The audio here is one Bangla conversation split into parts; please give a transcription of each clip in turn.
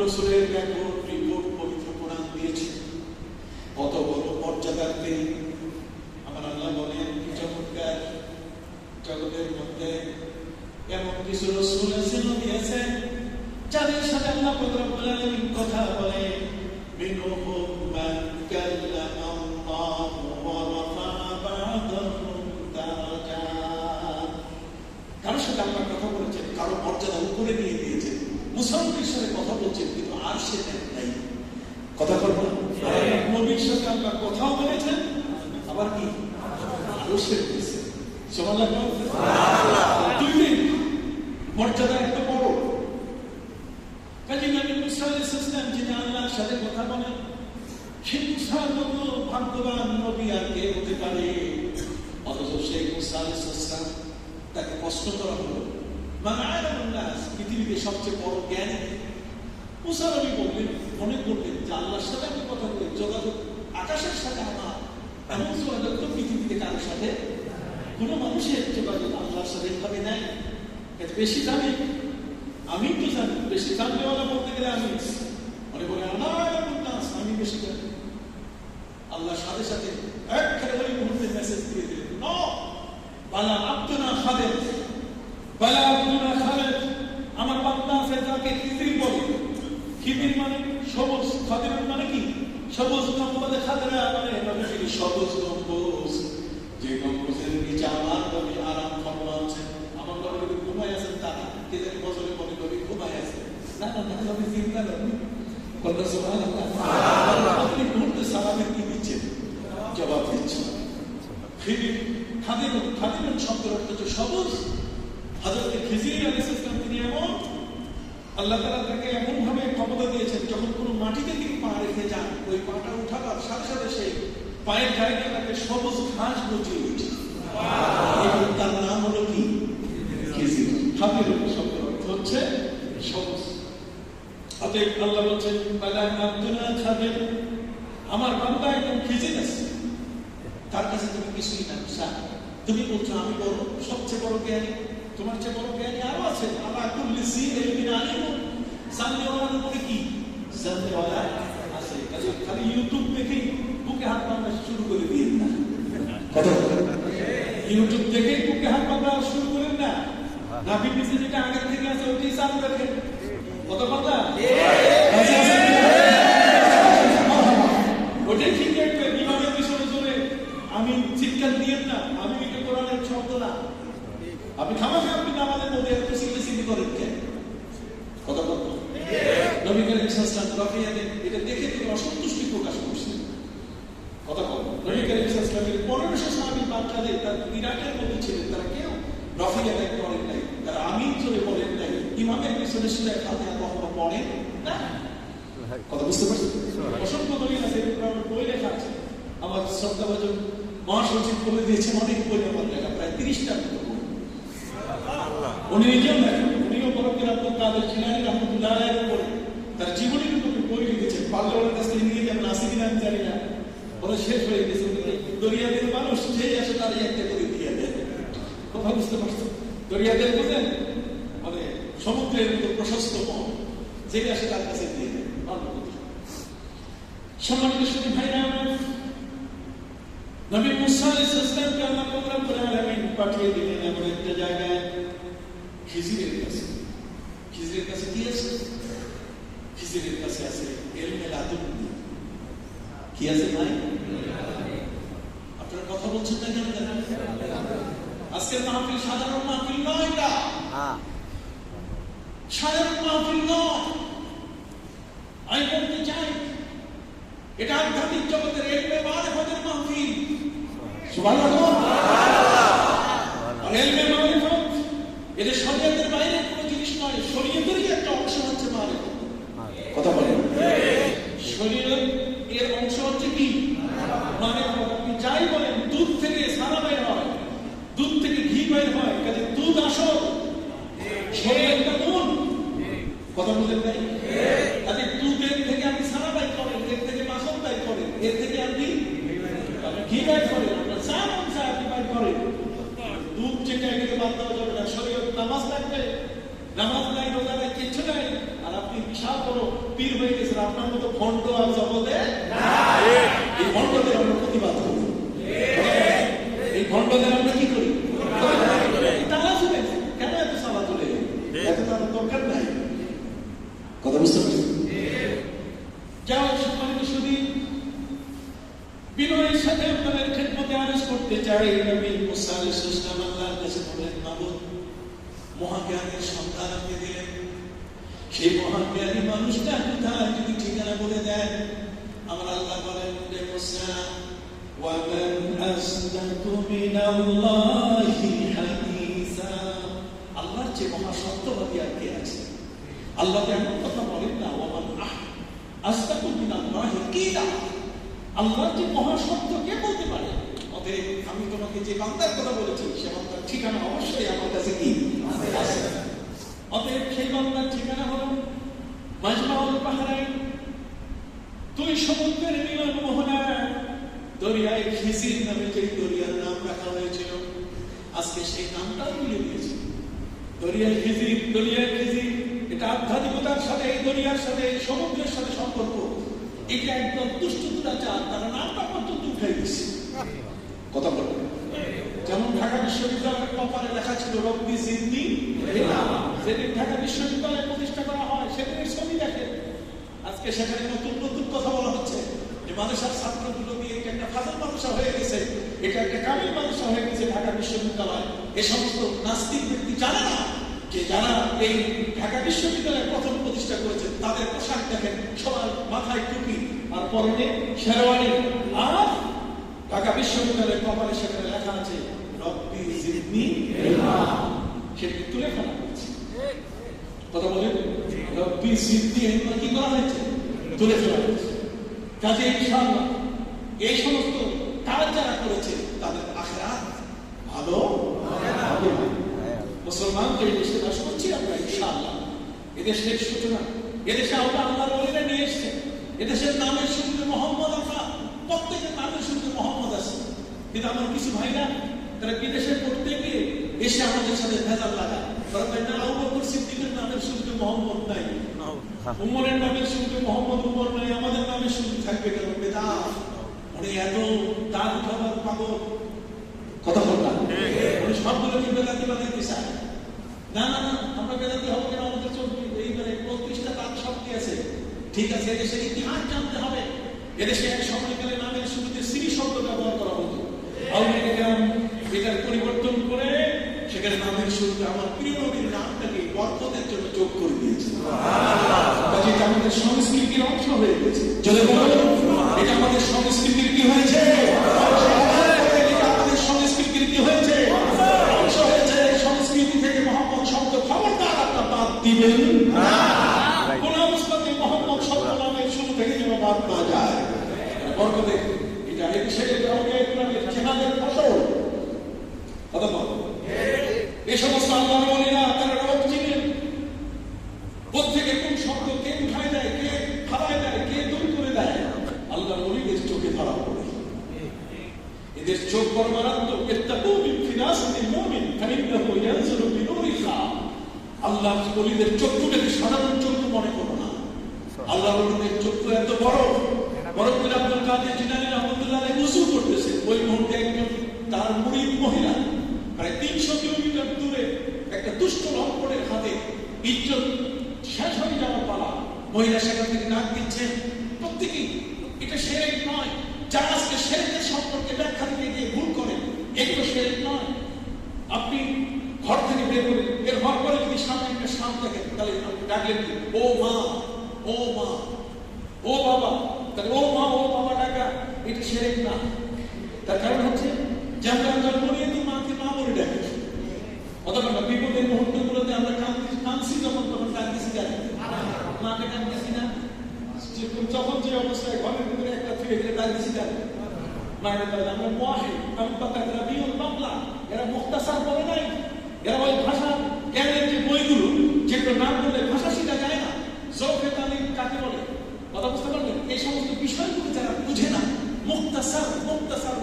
রসুলের রেকর্ড রিপোর্ট পবিত্র কোরআন দিয়েছে। কত বড় মর্যাদার তিনি আমার আল্লাহ বলেন কি চমৎকার জগতের মধ্যে এমন কিছু রসুল আছে, নবী আছে, যাদের সাথে আল্লাহ রব্বুল আলামিন কথা বলে। মিনহুম মান কারোর সাথে আল্লাহ কথা বলেছেন, কারও মর্যাদা উপরে নিয়ে দিয়েছেন। মুসলমানের সাথে সে নাই কথা বলব নবীর সাথে আল্লাহ কথাও বলেছেন আবার কি সে সমান লাগল দুই মর্যাদা এত বড় কাজী নবী মুসা যিনি আল্লাহর সাথে কথা বলেন সেই মুসার মতো ভাগ্যবান নবী আর কে হতে পারে অথচ সেই মুসা আলাইহিস তাকে কষ্ট করা হলো মানে আয়াতুল্লাহ পৃথিবীতে সবচেয়ে বড় জ্ঞানী মুসা নবী বললেন, মনে করলেন যে আল্লাহর সাথে আমি কথা বলি যোগাযোগ আকাশের সাথে আমার এমন যোগাযোগ তো পৃথিবীতে কারোর সাথে কোনো মানুষের যোগাযোগ আল্লাহর সাথে এভাবে নেয়। এতে বেশি জানি, আমি তো জানি, বেশি জানলে ওরা বলতে গেলে আমি মনে বলে আমার আমি বেশি জানি। আল্লাহর সাথে সাথে একবারে ওই মুহূর্তে মেসেজ দিয়ে দিলেন, ন, বালা আব্দুনা খালেদ, বালা আব্দুনা খালেদ, আমার বান্দা আছে খিদির বলে খিদির মানে সবুজ খাদের মানে কি? সবুজ গম্বুজে খাদেরা মানে নবী সবুজ গম্বুজ। যে গম্বুজের নিচে আমার নবী আরাম ফরমা আছে আমার নবী ঘুমায় আছেন তারা কে জানি বছরে মনে নবী ঘুমায় আছে না না না নবী চিন্তা করেন কথা সুবহানাল্লাহ। আপনি মুহূর্তে সালামের কি দিচ্ছেন? জবাব দিচ্ছেন। খিদির খাদির খাদির শব্দের অর্থ হচ্ছে সবুজ। হযরত খিজির আলাইহিস সালাম তিনি এমন আল্লাহ তাআলা তাকে এমন ভাবে ক্ষমতা দিয়েছেন যখন কোনো মাটিতে তিনি পা রেখে যান ওই পাটা উঠাবার সাথে সাথে সেই পায়ের জায়গায় তাকে সবুজ ঘাস গজিয়ে উঠে এবং তার নাম হলো কি? শব্দের অর্থ হচ্ছে সবুজ। অতএব আল্লাহ বলছেন খাদির আমার বান্দা একদম খিজির আছে তার কাছে তুমি কিছুই না তুমি বলছো আমি বড় সবচেয়ে বড় জ্ঞানী। তোমার চেয়ে বড় জ্ঞানী আরও আছে। আল্লাহ কুল্লি সি এলমিন আলিম। ওনার উপরে কি? ওরা আছে। খালি ইউটিউব দেখে বুকে হাত বাঁধা শুরু করে দিয়ে না। ইউটিউব দেখে বুকে হাত বাঁধা শুরু করেন না। না বিবিসি যেটা আগের থেকে আছে ওইটাই চালু রাখেন। কত কথা আছে, আছে। ওটাই ঠিক রাখবেন ইমামের পিছনে চলে আমি চিৎকার দিয়েন না আমি এটা কোরআনের শব্দ না আপনি খামাখা আপনি নামাজের মধ্যে এত সিলে সিলি করেন কেন কথা বলতো নবী করিম সাল্লাল্লাহু রাফিয়াতে এটা দেখে তিনি অসন্তুষ্টি প্রকাশ করছেন কথা বল নবী করিম সাল্লাল্লাহু পনেরোশো তার ইরাকের মধ্যে ছিলেন তারা কেউ? রফিয়াতে করেন নাই তারা আমিন চলে বলেন নাই ইমামের পিছনে কখনো পড়েন না কথা বুঝতে অসংখ্য দলিল আছে বই লেখা আছে। আমার শ্রদ্ধাভাজন মহাসচিব বলে দিয়েছেন অনেক বই আমার লেখা প্রায় বই। উনি নিজেও উনিও বরফের আব্দুল কাদের জিলানি রহমতুল্লাহ আলাইহির উপরে। তার জীবনের উপরে বই লিখেছেন ওনার কাছ থেকে নিয়ে যাবেন আসি কিনা আমি জানি না। শেষ হয়ে গেছে দরিয়াদের মানুষ যে আসে তারই একটা করে দিয়ে দেয়। কথা বুঝতে পারছেন দরিয়াদের বোঝেন মানে সমুদ্রের মতো প্রশস্ত পথ যে আসে তার কাছে দিয়ে দেয়। একটা জায়গায়, খিজিরের কাছে। কাছে কি আছে? খিজিরের কাছে আছে কি আছে ভাই? কথা বলছেন না কেন আজকের মাহফিল সাধারণ মাহফিল নয় এটা। হ্যাঁ। সাধারণ মাহফিল নয়। আমি বলতে চাই এটা আধ্যাত্মিক জগতের এলমে মারিফতের মাহফিল। সুবহানাল্লাহ। এলমে মারিফত এটা শরীয়তের বাইরে কোনো জিনিস নয় শরীয়তেরই একটা অংশ হচ্ছে মারিফত কথা বলেন। শরীয়ত এর অংশ হচ্ছে কি? মারিফত আপনি যাই বলেন, দুধ থেকে সারা বের হয়, দুধ থেকে ঘি বের হয়, কাজে দুধ আসল। শরীয়তটা মূল কথা বুঝলেন ভাই আচ্ছা দুধের থেকে আপনি সারা বাই করেন, এর থেকে মাখন বাই করেন, এর থেকে আপনি ঘি বাই করেন, আপনার চা অংশ আপনি বাই করেন। দুধ যেটা এটাকে বাদ দেওয়া যাবে না, শরীর নামাজ লাগবে, নামাজ নাই, রোজা নাই, কিচ্ছু নাই। আর আপনি বিশাল বড় পীর হয়ে গেছেন, আপনার মতো ভণ্ড আর জগতে এই ভণ্ডদের আমরা প্রতিবাদ করি এই ভণ্ডদের আমরা কি করি কেন এত সালা চলে এত তার দরকার নাই কথা বুঝতে পারছি যাও করতে চাই নবী মুসা আলাইহিস সালাম আল্লাহর কাছে আপনি দিলেন সেই মহাজ্ঞানী মানুষটা কোথায়? যদি ঠিকানা বলে দেন আমার আল্লাহ বলেন যে মুসা ومن أصدق من الله حديثا আল্লাহর চেয়ে মহা সত্যবাদী আর কে আছে আল্লাহ তো এমন কথা বলেন না ওমান আহ আস্তাকু মিনাল্লাহি কিলা আল্লাহর যে মহা সত্য কে বলতে পারে অতএব আমি তোমাকে যে বান্দার কথা বলেছি সে বান্দার ঠিকানা অবশ্যই আমার কাছে কি আছে দুই সমুদ্রের মিলন মোহনা দরিয়ায় খিজির নামে যে দরিয়ার নাম রাখা হয়েছিল, আজকে সেই নামটাও মিলে দিয়েছে। দরিয়ায় খিজির দরিয়ায় খিজির এটা আধ্যাত্মিকতার সাথে, এই দরিয়ার সাথে, এই সমুদ্রের সাথে সম্পর্ক, এটা একদম দুষ্ট দুরাচার, তারা নামটা পর্যন্ত উঠে দিচ্ছে কথা বলব যেমন ঢাকা বিশ্ববিদ্যালয়ের কপালে লেখা ছিল, রব্বি জিন্দি যেদিন ঢাকা বিশ্ববিদ্যালয় প্রতিষ্ঠা করা হয় দেখে আজকে সেখানে নতুন নতুন কথা বলা হচ্ছে। যে মানুষের ছাত্রগুলো দিয়ে এটা একটা ফাজল মানুষা হয়ে গেছে। এটা একটা কামিল মানুষা হয়ে গেছে ঢাকা বিশ্ববিদ্যালয়। এ সমস্ত নাস্তিক ব্যক্তি জানে না যে যারা এই ঢাকা বিশ্ববিদ্যালয় প্রথম প্রতিষ্ঠা করেছে, তাদের পোশাক দেখেন, সবার মাথায় টুপি, আর পরনে শেরওয়ানি। আর ঢাকা বিশ্ববিদ্যালয়ের কপালে সেখানে লেখা আছে, রব্বি জিদনি সেটি তুলে ফেলা। কথা বলেন জিদনি ইলমা কি করা হয়েছে? তুলে ফেলা হয়েছে। কাজে এই সমস্ত কাজ যারা করেছে, তাদের আখেরাত ভালো হবে। মুসলমান যে দেশে বাস করছি আমরা, ইনশাআল্লাহ। এদেশের সূচনা, এদেশে আমরা আল্লাহর ওলিরা নিয়ে এসছে। এদেশের নামের শুরুতে মোহাম্মদ আমরা প্রত্যেকের নামের শুরুতে মোহাম্মদ আছে। কিন্তু আমার কিছু ভাইরা, তারা বিদেশে পড়তে গিয়ে এসে আমাদের সাথে ভেজাল লাগায়। তারা ভাই না আবু বকর সিদ্দিকের নামের শুরুতে মোহাম্মদ নাই। উমরের নামের শুরুতে মোহাম্মদ উমর নাই আমাদের নামের শুরুতে থাকবে কেন? বেদা। মানে এত দাঁত উঠাবার পাগল। কথা বল না। সবগুলোকে বেদাতি বানাইতে চায়। না না না আমরা বেদাতি হব কেন? আমাদের চলবে। এইবারে পঁয়ত্রিশটা তার শক্তি আছে। ঠিক আছে এদেশের ইতিহাস জানতে হবে। এদেশে এক সময়কালে নামের শুরুতে শ্রী শব্দ ব্যবহার করা হতো। আউলিয়া কেরাম এটার পরিবর্তন করে সেখানে নামের শুরুতে আমার প্রিয় নবীর নামটাকে বরকতের জন্য যোগ করে দিয়েছে। আমাদের সংস্কৃতির অংশ হয়ে গেছে। যদি বলো এটা আমাদের সংস্কৃতির কি হয়েছে এটা আমাদের সংস্কৃতির কি হয়েছে অংশ হয়েছে এই সংস্কৃতি থেকে মোহাম্মদ শব্দ খবরদার আপনার বাদ দিবেন না কোন অবস্থাতে মোহাম্মদ শব্দ নামের শুরু থেকে যেন বাদ না যায় বরকতে এটা এদেশের জেহাদের ফসল কথা বল এই সমস্ত আল্লাহর ওলিরা তারা চিনেন। প্রত্যেকে কোন শব্দ কে উঠায় দেয়, কে খাওয়ায় দেয়, কে করে দেয়? চোখে ধরা পড়ে। এদের চোখ আল্লাহ সাধারণ মনে করো না। আল্লাহ ওলিদের চক্ষু এত বড়। বড় করে আব্দুল কাদের করতেছে। ওই মুহূর্তে একজন তার মুরিদ মহিলা প্রায় তিনশো কিলোমিটার দূরে একটা দুষ্ট হাতে ইজ্জত শেষ হয়ে যাওয়ার পালা মহিলা সেখান থেকে ডাক দিচ্ছে, প্রত্যেকেই, এটা নয়। যারা আজকে সম্পর্কে ব্যাখ্যা ভুল করেন এগুলো নয়। আপনি ঘর থেকে বের করে বের হওয়ার পরে যদি সামনে একটা সাপ দেখেন, তাহলে ডাকলেন ও মা ও মা, ও বাবা। তাহলে ও মা, ও বাবা ডাকা, এটা সেরেক না। তার কারণ হচ্ছে যে আমরা জন্ম নিয়ে তো মাকে মা বলে ডাকি অথবা না বিপদের মুহূর্তগুলোতে আমরা কাঁদছি কাঁদছি যখন তখন কাঁদতেছি জানি মাকে কাঁদতেছি না যে যখন যে অবস্থায় ঘরের ভিতরে একটা ফিরে গেলে কাঁদতেছি জানি মায়ের বলে আমরা মহে আমি পাতা রাবিউল বাংলা এরা মুক্তাসার বলে নাই এরা ওই ভাষা জ্ঞানের যে বইগুলো যেগুলো নাম বললে ভাষা শেখা যায় না জৌফে তালিম বলে মুক্তাসার মুক্তাসার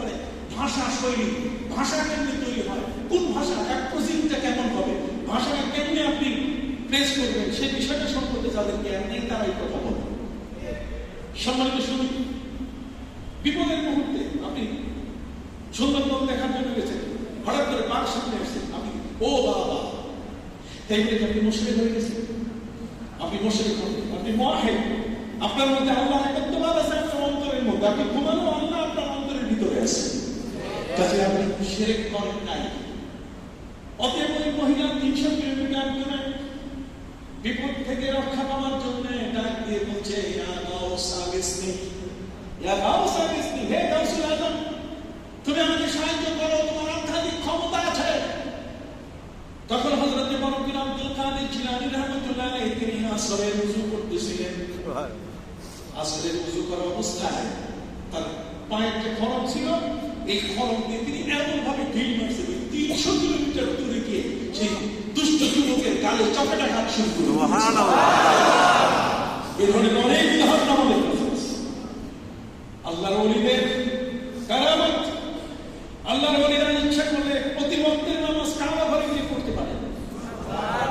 ভাষা শৈলী ভাষা কেমনি তৈরি হয় কোন ভাষা প্রসিদ্ধটা কেমন হবে ভাষাটা কেমনি আপনি প্রেস করবেন সেই বিষয়টা সম্পর্কে যাদের জ্ঞান নেই তারাই কথা বলবেন সম্মানিত শুনি বিপদের মুহূর্তে আপনি সুন্দরবন দেখার জন্য গেছেন। হঠাৎ করে বাঘ সামনে এসেছেন আপনি, ও বাবা! তাই বলে আপনি মুশরিক হয়ে গেছেন? আপনি মুশরিক হবেন আপনি মুআহিদ আপনার মধ্যে আল্লাহ একত্ববাদ আছে, আপনার অন্তরের মধ্যে। আপনি ঘুমানো আল্লাহ আপনার অন্তরের ভিতরে আছে। কাজে আপনি শিরক করেন নাই। অতএব ওই মহিলা তিনশো কিলোমিটার দূরে বিপদ থেকে রক্ষা পাওয়ার জন্য ডাক দিয়ে বলছে, ইয়া গাউস আগিসনি ইয়া গাউস আগিসনি হে গাউসুল আজম তুমি আমাকে সাহায্য করো তোমার আধ্যাত্মিক ক্ষমতা আছে। তখন হযরত বরকিন আব্দুল কাদের জিলানী রাহমাতুল্লাহ আলাইহি তিনি আসরের ওযু করতেছিলেন। আসরের ওযু করা অবস্থায় তার পায়ের যে খরম ছিল এই খরম দিয়ে তিনি এমন ভাবে ঢিল মারছিলেন তিনশো কিলোমিটার দূরে গিয়ে সেই দুষ্ট যুবকের গালে চপেটাঘাত শুরু করলেন এ ধরনের অনেক উদাহরণ আমাদের। আল্লাহর অলিদের কারামত আল্লাহর অলিদের